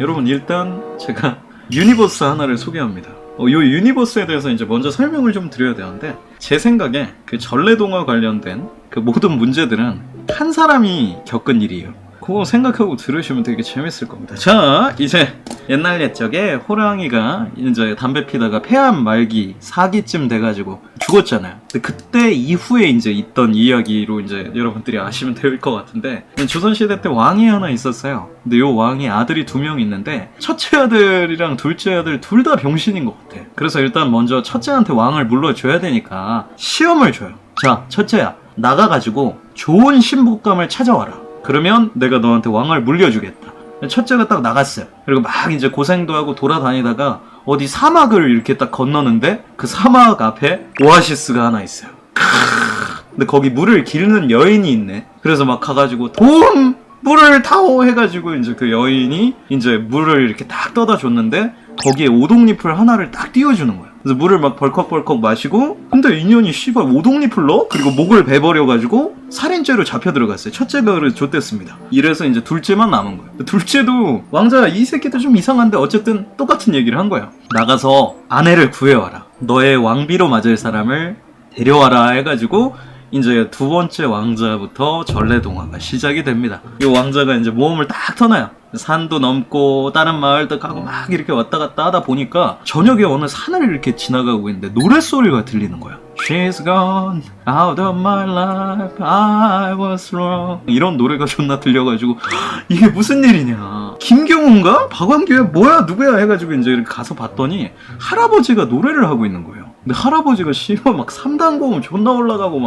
여러분 일단 제가 유니버스 하나를 소개합니다. 어, 요 유니버스에 대해서 이제 먼저 설명을 좀 드려야 되는데 제 생각에 그 전래동화 관련된 그 모든 문제들은 한 사람이 겪은 일이에요. 그거 생각하고 들으시면 되게 재밌을 겁니다. 자, 이제 옛날 옛적에 호랑이가 이제 담배 피다가 폐암 말기 사기쯤 돼가지고 죽었잖아요. 근데 그때 이후에 이제 있던 이야기로 이제 여러분들이 아시면 될 것 같은데 조선시대 때 왕이 하나 있었어요. 근데 요 왕이 아들이 두 명 있는데 첫째 아들이랑 둘째 아들 둘 다 병신인 것 같아. 그래서 일단 먼저 첫째한테 왕을 물러줘야 되니까 시험을 줘요. 자, 첫째야 나가가지고 좋은 신부감을 찾아와라. 그러면 내가 너한테 왕을 물려주겠다. 첫째가 딱 나갔어요. 그리고 막 이제 고생도 하고 돌아다니다가 어디 사막을 이렇게 딱 건너는데 그 사막 앞에 오아시스가 하나 있어요. 근데 거기 물을 기르는 여인이 있네. 그래서 막 가가지고 돈 물을 타오 해가지고 이제 그 여인이 이제 물을 이렇게 딱 떠다 줬는데 거기에 오동잎을 하나를 딱 띄워주는 거야. 그래서 물을 막 벌컥벌컥 마시고 근데 인연이 씨발 오동잎을 넣어? 그리고 목을 베버려가지고 살인죄로 잡혀 들어갔어요. 첫째가 그래 줬댔습니다. 이래서 이제 둘째만 남은 거예요. 둘째도 왕자 이 새끼도 좀 이상한데 어쨌든 똑같은 얘기를 한 거예요. 나가서 아내를 구해와라. 너의 왕비로 맞을 사람을 데려와라 해가지고 이제 두 번째 왕자부터 전래 동화가 시작이 됩니다. 이 왕자가 이제 모험을 딱 터나요. 산도 넘고 다른 마을도 가고 막 이렇게 왔다 갔다 하다 보니까 저녁에 어느 산을 이렇게 지나가고 있는데 노랫소리가 들리는 거야. She's gone out of my life. I was wrong. 이런 노래가 존나 들려가지고 이게 무슨 일이냐. 김경훈가? 박완규야? 뭐야? 누구야? 해가지고 이제 가서 봤더니 할아버지가 노래를 하고 있는 거예요. 근데 할아버지가 씨발 막 3단 고음 존나 올라가고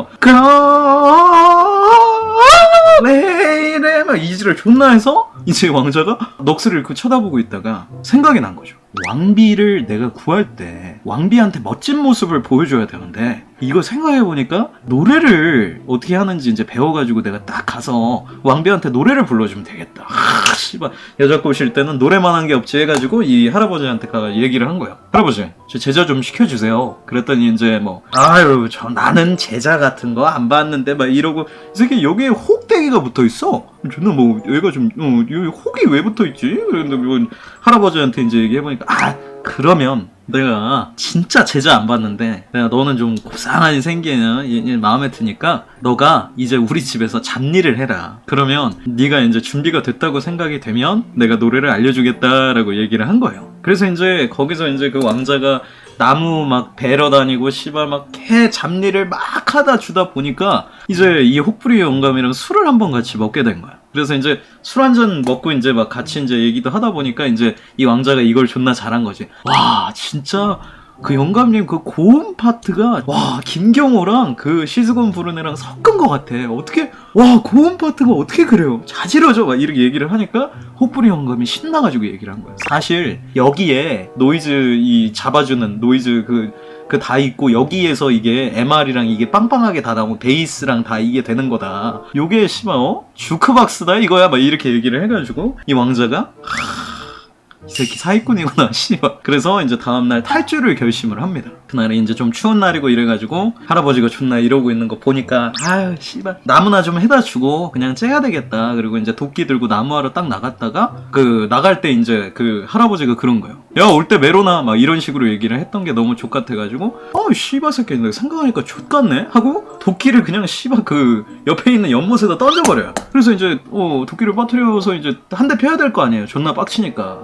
막왜 이래 막 이지를 존나 해서 이제 왕자가 넋을 잃고 쳐다보고 있다가 생각이 난 거죠. 왕비를 내가 구할 때 왕비한테 멋진 모습을 보여줘야 되는데 이거 생각해 보니까 노래를 어떻게 하는지 이제 배워가지고 내가 딱 가서 왕비한테 노래를 불러주면 되겠다. 아, 씨발 여자 꼬실 때는 노래만 한 게 없지 해가지고 이 할아버지한테 가 얘기를 한 거예요. 할아버지 저 제자 좀 시켜주세요. 그랬더니 이제 뭐 아유 저 나는 제자 같은 거 안 봤는데 막 이러고 이 새끼 여기에 혹대기가 붙어 있어. 존나 뭐 얘가 좀 어, 여기 혹이 왜 붙어 있지? 그런데 뭐 할아버지한테 이제 얘기해 보니까 아 그러면 내가 진짜 제자 안 봤는데 내가 너는 좀 고상하니 생기는 이- 이 마음에 드니까 너가 이제 우리 집에서 잡일을 해라. 그러면 네가 이제 준비가 됐다고 생각이 되면 내가 노래를 알려주겠다라고 얘기를 한 거예요. 그래서 이제 거기서 이제 그 왕자가 나무 막 베러 다니고 씨발 막개 잡일을 막 하다 주다 보니까 이제 이 혹부리 영감이랑 술을 한번 같이 먹게 된 거야. 그래서 이제 술 한 잔 먹고 이제 막 같이 이제 얘기도 하다 보니까 이제 이 왕자가 이걸 존나 잘한 거지. 와 진짜 그 영감님 그 고음 파트가 와 김경호랑 그 시스곤 부른 애랑 섞은 것 같아. 어떻게 와 고음 파트가 어떻게 그래요? 자지러져 막 이렇게 얘기를 하니까 호뿌리 영감이 신나가지고 얘기를 한 거야. 사실 여기에 노이즈 이 잡아주는 노이즈 그 그 다 있고 여기에서 이게 MR이랑 이게 빵빵하게 다 나오고 베이스랑 다 이게 되는 거다. 요게 씨발 어? 주크박스다 이거야 막 이렇게 얘기를 해가지고 이 왕자가 이 새끼 사기꾼이구나, 씨발. 그래서 이제 다음날 탈주를 결심을 합니다. 그날이 이제 좀 추운 날이고 이래가지고 할아버지가 존나 이러고 있는 거 보니까 아유, 씨발. 나무나 좀 해다 주고 그냥 째야 되겠다. 그리고 이제 도끼 들고 나무하러 딱 나갔다가 그 나갈 때 이제 그 할아버지가 그런 거예요. 야, 올 때 메로나 막 이런 식으로 얘기를 했던 게 너무 족같아가지고 어, 씨발 새끼. 생각하니까 족같네? 하고 도끼를 그냥 씨발 그 옆에 있는 연못에다 던져버려요. 그래서 이제 어, 도끼를 빠뜨려서 이제 한 대 펴야 될 거 아니에요. 존나 빡치니까.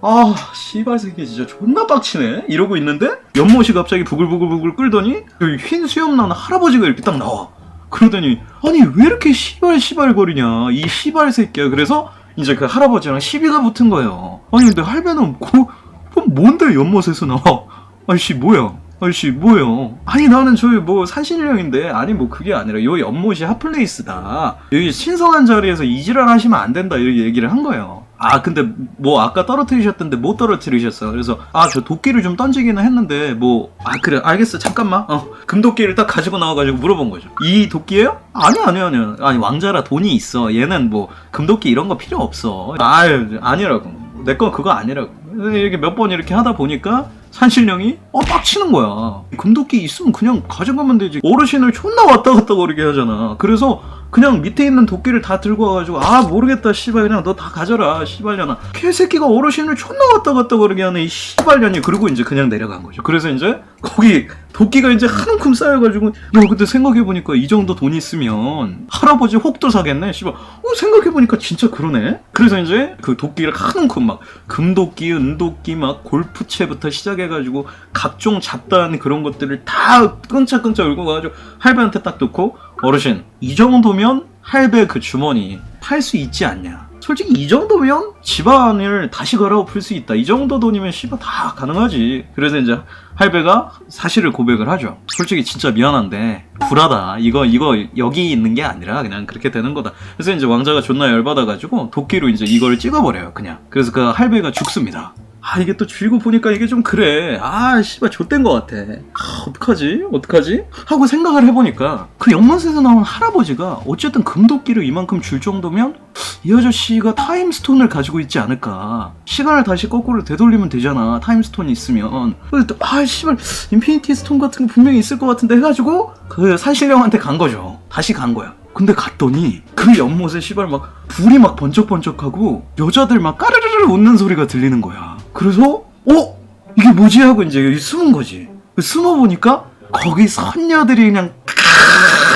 아, 씨발 새끼 진짜 존나 빡치네. 이러고 있는데 연못이 갑자기 부글부글부글 끓더니 여기 흰 수염 나는 할아버지가 이렇게 딱 나와. 그러더니 아니 왜 이렇게 씨발 씨발 거리냐 이 씨발 새끼야. 그래서 이제 그 할아버지랑 시비가 붙은 거예요. 아니 근데 할배는 고, 그럼 뭔데 연못에서 나와? 아이씨 뭐야? 아이씨 뭐예요? 아니 나는 저기 뭐 산신령인데 아니 뭐 그게 아니라 요 연못이 핫플레이스다. 여기 신성한 자리에서 이지랄 하시면 안 된다 이렇게 얘기를 한 거예요. 아 근데 뭐 아까 떨어뜨리셨던데 못 떨어뜨리셨어. 그래서 아 저 도끼를 좀 던지기는 했는데 뭐 아 그래 알겠어 잠깐만. 어 금도끼를 딱 가지고 나와가지고 물어본 거죠. 이 도끼예요? 아니 아니 아니 아니 왕자라 돈이 있어. 얘는 뭐 금도끼 이런 거 필요 없어. 아유 아니라고. 내 건 그거 아니라고. 이렇게 몇 번 이렇게 하다 보니까 산신령이 어 빡치는 거야. 금도끼 있으면 그냥 가져가면 되지. 어르신을 존나 왔다 갔다 거리게 하잖아. 그래서 그냥 밑에 있는 도끼를 다 들고 와가지고 아 모르겠다 씨발. 그냥 너 다 가져라 씨발년아. 개새끼가 어르신을 존나 왔다 갔다 그러게 하네 이 씨발년이 그러고 이제 그냥 내려간 거죠. 그래서 이제 거기 도끼가 이제 한 움큼 쌓여가지고 야 근데 생각해보니까 이 정도 돈 있으면 할아버지 혹도 사겠네 씨발. 어 생각해보니까 진짜 그러네? 그래서 이제 그 도끼를 한 움큼 막 금도끼 은도끼 막 골프채부터 시작해가지고 각종 잡다한 그런 것들을 다 끙짝끙짝 울고 가가지고 할배한테 딱 놓고 어르신 이 정도면 할배 그 주머니 팔 수 있지 않냐? 솔직히 이 정도면 집안을 다시 갈아엎을 수 있다. 이 정도 돈이면 씨발 다 가능하지. 그래서 이제 할배가 사실을 고백을 하죠. 솔직히 진짜 미안한데 불하다. 이거 이거 여기 있는 게 아니라 그냥 그렇게 되는 거다. 그래서 이제 왕자가 존나 열받아가지고 도끼로 이제 이거를 찍어버려요 그냥. 그래서 그 할배가 죽습니다 아 이게 또 줄고 보니까 이게 좀 그래. 아 씨발 좆된 것 같아. 아 어떡하지? 어떡하지? 하고 생각을 해보니까 그 연못에서 나온 할아버지가 어쨌든 금도끼를 이만큼 줄 정도면 이 아저씨가 타임스톤을 가지고 있지 않을까. 시간을 다시 거꾸로 되돌리면 되잖아 타임스톤이 있으면. 아 씨발 인피니티 스톤 같은 거 분명히 있을 것 같은데 해가지고 그 산신령한테 간 거죠. 다시 간 거야. 근데 갔더니 그 연못에 씨발 막 불이 막 번쩍번쩍하고 여자들 막 까르르르 웃는 소리가 들리는 거야. 그래서 어 이게 뭐지 하고 이제 여기 숨은 거지. 숨어 보니까 거기 선녀들이 그냥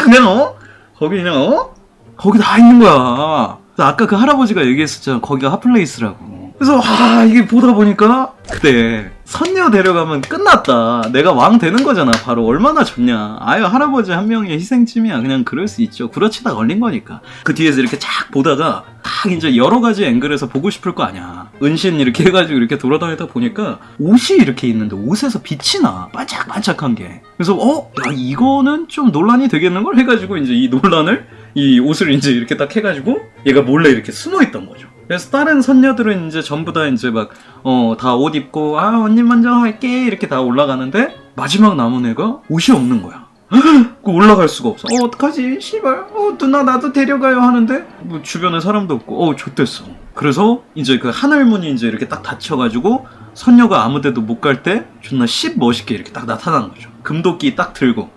그냥 어 거기 그냥 어 거기 다 있는 거야. 아까 그 할아버지가 얘기했었잖아. 거기가 핫플레이스라고. 그래서 아 이게 보다 보니까 그때 선녀 데려가면 끝났다. 내가 왕 되는 거잖아. 바로 얼마나 좋냐. 아유 할아버지 한 명의 희생쯤이야. 그냥 그럴 수 있죠. 구라치다 걸린 거니까. 그 뒤에서 이렇게 쫙 보다가 딱 이제 여러 가지 앵글에서 보고 싶을 거 아니야. 은신 이렇게 해가지고 이렇게 돌아다니다 보니까 옷이 이렇게 있는데 옷에서 빛이 나. 반짝반짝한 게. 그래서 어? 야 이거는 좀 논란이 되겠는 걸 해가지고 이제 이 논란을 이 옷을 이제 이렇게 딱 해가지고 얘가 몰래 이렇게 숨어 있던 거죠. 그래서 다른 선녀들은 이제 전부 다 이제 막 어 다 옷 입고 아 언니 먼저 할게 이렇게 다 올라가는데 마지막 남은 애가 옷이 없는 거야. 그 올라갈 수가 없어. 어 어떡하지? 씨발. 어 누나 나도 데려가요 하는데 뭐 주변에 사람도 없고 어 좋댔어. 그래서 이제 그 하늘문이 이제 이렇게 딱 닫혀가지고 선녀가 아무데도 못 갈 때 존나 씹 멋있게 이렇게 딱 나타난 거죠. 금도끼 딱 들고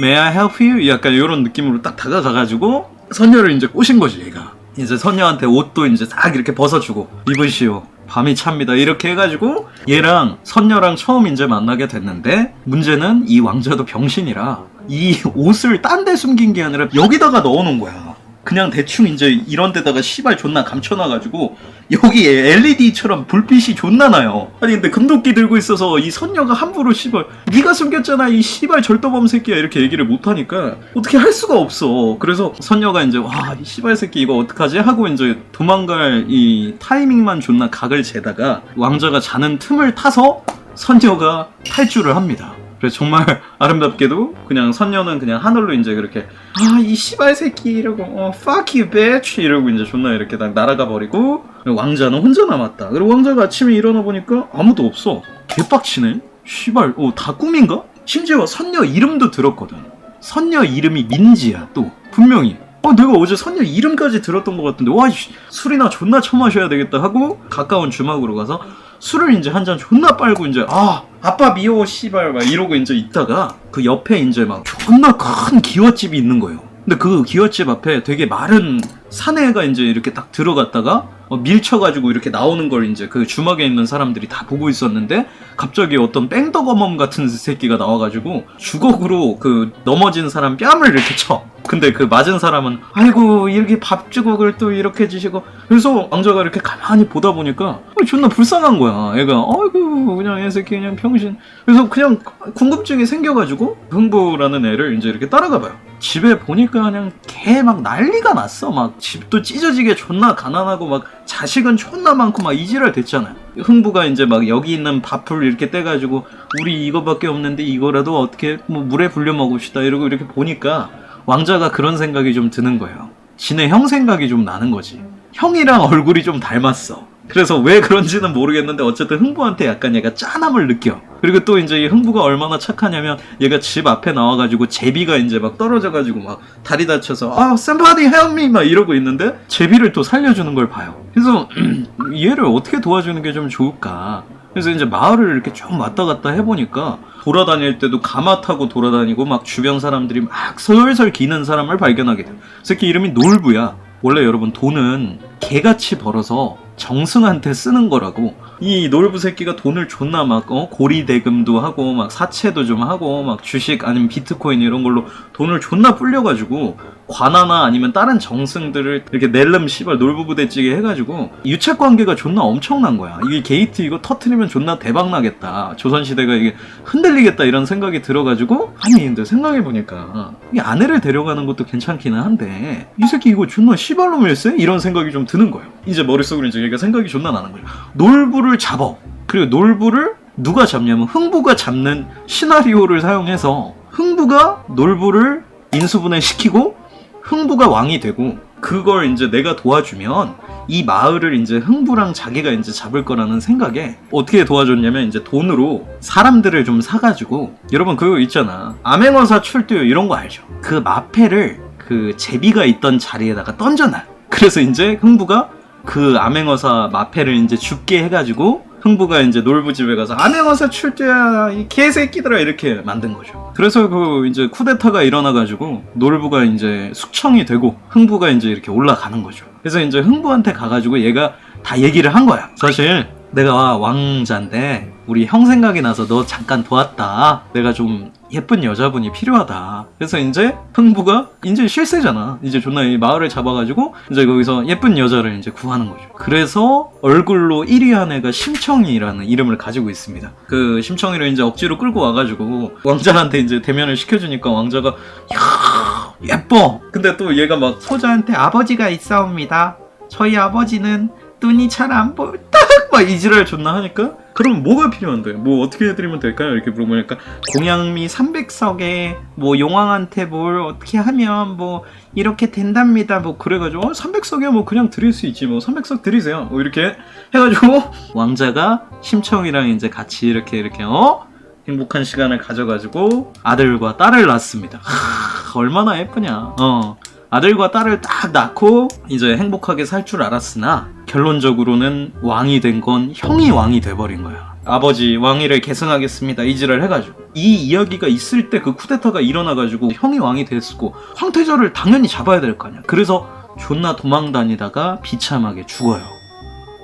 May I help you? 약간 이런 느낌으로 딱 다가가가지고 선녀를 이제 꼬신 거지 얘가. 이제 선녀한테 옷도 이제 딱 이렇게 벗어주고 입으시오. 밤이 찹니다. 이렇게 해가지고 얘랑 선녀랑 처음 이제 만나게 됐는데 문제는 이 왕자도 병신이라 이 옷을 딴 데 숨긴 게 아니라 여기다가 넣어놓은 거야. 그냥 대충 이제 이런 데다가 시발 존나 감춰놔가지고 여기에 LED처럼 불빛이 존나 나요. 아니 근데 금도끼 들고 있어서 이 선녀가 함부로 시발 네가 숨겼잖아 이 시발 절도범 새끼야 이렇게 얘기를 못 하니까 어떻게 할 수가 없어. 그래서 선녀가 이제 와 이 시발 새끼 이거 어떡하지 하고 이제 도망갈 이 타이밍만 존나 각을 재다가 왕자가 자는 틈을 타서 선녀가 탈주를 합니다. 그래서 정말 아름답게도 그냥 선녀는 그냥 하늘로 이제 그렇게 아 이 씨발 새끼 이러고 어 fuck you bitch 이러고 이제 존나 이렇게 딱 날아가 버리고 왕자는 혼자 남았다. 그리고 왕자가 아침에 일어나 보니까 아무도 없어. 개빡치네. 씨발 어 다 꿈인가? 심지어 선녀 이름도 들었거든. 선녀 이름이 민지야 또 분명히. 어 내가 어제 선녀 이름까지 들었던 것 같은데 와 씨, 술이나 존나 처마셔야 되겠다 하고 가까운 주막으로 가서 술을 이제 한 잔 존나 빨고 이제 아 아빠 미워 씨발 막 이러고 이제 있다가 그 옆에 이제 막 존나 큰 기와집이 있는 거예요. 근데 그 기와집 앞에 되게 마른 사내가 이제 이렇게 딱 들어갔다가 어, 밀쳐가지고 이렇게 나오는 걸 이제 그 주막에 있는 사람들이 다 보고 있었는데 갑자기 어떤 뺑덕어멈 같은 새끼가 나와가지고 주걱으로 그 넘어진 사람 뺨을 이렇게 쳐. 근데 그 맞은 사람은 아이고 이렇게 밥 주걱을 또 이렇게 주시고 그래서 왕자가 이렇게 가만히 보다 보니까 어, 존나 불쌍한 거야. 애가 아이고 그냥 애 새끼 그냥 평신. 그래서 그냥 궁금증이 생겨가지고 흥부라는 애를 이제 이렇게 따라가 봐요. 집에 보니까 그냥 개 막 난리가 났어. 막 집도 찢어지게 존나 가난하고 막 자식은 존나 많고 막 이지랄 됐잖아요. 흥부가 이제 막 여기 있는 밥을 이렇게 떼가지고 우리 이거밖에 없는데 이거라도 어떻게 뭐 물에 불려 먹읍시다 이러고 이렇게 보니까 왕자가 그런 생각이 좀 드는 거예요. 지네 형 생각이 좀 나는 거지. 형이랑 얼굴이 좀 닮았어. 그래서 왜 그런지는 모르겠는데 어쨌든 흥부한테 약간 얘가 짠함을 느껴. 그리고 또 이제 이 흥부가 얼마나 착하냐면 얘가 집 앞에 나와가지고 제비가 이제 막 떨어져가지고 막 다리 다쳐서 아 somebody help me 막 이러고 있는데 제비를 또 살려주는 걸 봐요. 그래서 얘를 어떻게 도와주는 게 좀 좋을까? 그래서 이제 마을을 이렇게 좀 왔다 갔다 해보니까 돌아다닐 때도 가마 타고 돌아다니고 막 주변 사람들이 막 설설 기는 사람을 발견하게 돼요. 그 새끼 이름이 놀부야. 원래 여러분 돈은 개같이 벌어서 정승한테 쓰는 거라고 이 놀부 새끼가 돈을 존나 막 어? 고리 대금도 하고 막 사채도 좀 하고 막 주식 아니면 비트코인 이런 걸로 돈을 존나 불려가지고 관아나 아니면 다른 정승들을 이렇게 낼름 씨발 놀부 부대찌개 해가지고 유착 관계가 존나 엄청난 거야. 이게 게이트 이거 터트리면 존나 대박 나겠다. 조선 시대가 이게 흔들리겠다 이런 생각이 들어가지고 아니 근데 생각해 보니까 이 아내를 데려가는 것도 괜찮기는 한데 이 새끼 이거 존나 씨발놈일세? 이런 생각이 좀 드는 거예요. 이제 머릿속으로 이제 얘가 생각이 존나 나는 거예요. 놀부를 잡어. 그리고 놀부를 누가 잡냐면 흥부가 잡는 시나리오를 사용해서 흥부가 놀부를 인수분해 시키고 흥부가 왕이 되고 그걸 이제 내가 도와주면 이 마을을 이제 흥부랑 자기가 이제 잡을 거라는 생각에 어떻게 도와줬냐면 이제 돈으로 사람들을 좀 사가지고 여러분 그거 있잖아 암행어사 출두요 이런 거 알죠? 그 마패를 그 제비가 있던 자리에다가 던져놔 그래서 이제 흥부가 그 암행어사 마패를 이제 죽게 해가지고 흥부가 이제 놀부 집에 가서 암행어사 출두야 이 개새끼들아 이렇게 만든 거죠. 그래서 그 이제 쿠데타가 일어나가지고 놀부가 이제 숙청이 되고 흥부가 이제 이렇게 올라가는 거죠. 그래서 이제 흥부한테 가가지고 얘가 다 얘기를 한 거야. 사실 내가 왕자인데 우리 형 생각이 나서 너 잠깐 도왔다. 내가 좀 예쁜 여자분이 필요하다. 그래서 이제 흥부가 이제 실세잖아. 이제 존나 이 마을을 잡아가지고 이제 거기서 예쁜 여자를 이제 구하는 거죠. 그래서 얼굴로 1위 한 애가 심청이라는 이름을 가지고 있습니다. 그 심청이를 이제 억지로 끌고 와가지고 왕자한테 이제 대면을 시켜주니까 왕자가 야 예뻐. 근데 또 얘가 막 소자한테 아버지가 있사옵니다. 저희 아버지는 눈이 잘 안. 딱 막 이지랄 존나 하니까 그럼 뭐가 필요한데? 뭐 어떻게 해드리면 될까요? 이렇게 물어보니까 공양미 300석에 뭐 용왕한테 뭘 어떻게 하면 뭐 이렇게 된답니다. 뭐 그래가지고 어, 300석이야 뭐 그냥 드릴 수 있지 뭐 300석 드리세요. 뭐 이렇게 해가지고 왕자가 심청이랑 이제 같이 이렇게 이렇게 어 행복한 시간을 가져가지고 아들과 딸을 낳습니다. 하, 얼마나 예쁘냐. 어. 아들과 딸을 딱 낳고 이제 행복하게 살 줄 알았으나 결론적으로는 왕이 된 건 형이 왕이 돼버린 거야. 아버지 왕위를 계승하겠습니다 이지를 해가지고 이 이야기가 있을 때 그 쿠데타가 일어나가지고 형이 왕이 됐고 황태자를 당연히 잡아야 될 거 아니야. 그래서 존나 도망 다니다가 비참하게 죽어요.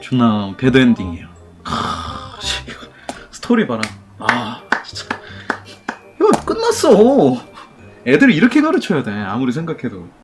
존나 배드 엔딩이에요. 하, 스토리 봐라. 아 진짜 이거 끝났어. 애들 이렇게 가르쳐야 돼 아무리 생각해도.